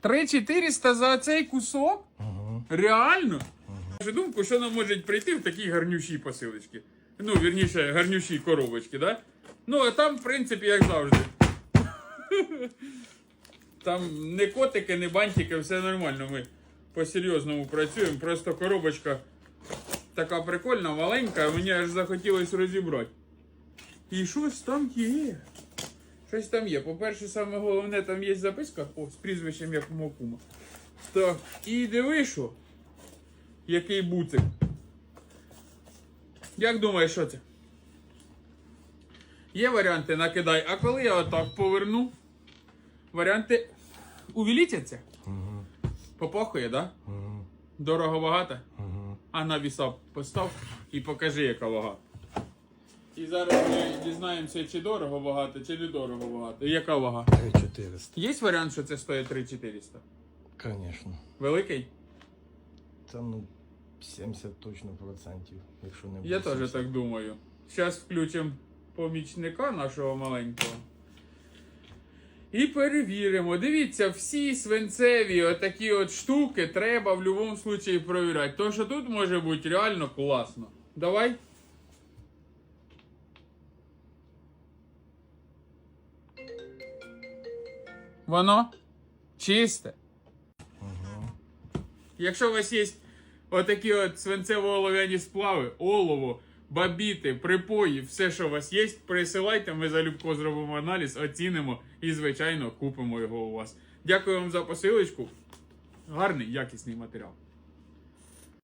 3400 за цей кусок? Угу. Реально? Вашу думку, що нам може прийти в такі гарнющі посилочки. Ну, вірніше, гарнющі коробочки, да? Ну, а там, в принципі, як завжди. Там не котики, не бантики, все нормально. Ми по-серйозному працюємо. Просто коробочка така прикольна, маленька, мені аж захотілося розібрати. І щось там є. Щось там є. По-перше, саме головне, там є записка. О, з прізвищем як мого кума. Так, і диви, що? Який буцик. Як думаєш, що це? Є варіанти накидай, а коли я отак поверну, варіанти увеличаться? Угу. Попахує, да? Угу. Дорого багато? Угу. А на віса постав і покажи, яка вага. І зараз ми дізнаємося, чи дорого багато, чи не дорого багато. І яка вага? 3400. Є варіант, що це стоїть 3400? Конечно. Великий? Це ну 70 точно процентів, якщо не буде. Я теж так думаю. Зараз включимо помічника нашого маленького. І перевіримо. Дивіться, всі свинцеві отакі от штуки треба в будь-якому випадку перевіряти. То, що тут може бути реально класно. Давай. Воно чисте. Якщо у вас є отакі от свинцево-олов'яні сплави, олово, бабіти, припої, все, що у вас є, присилайте, ми залюбко зробимо аналіз, оцінимо і, звичайно, купимо його у вас. Дякую вам за посилочку. Гарний, якісний матеріал.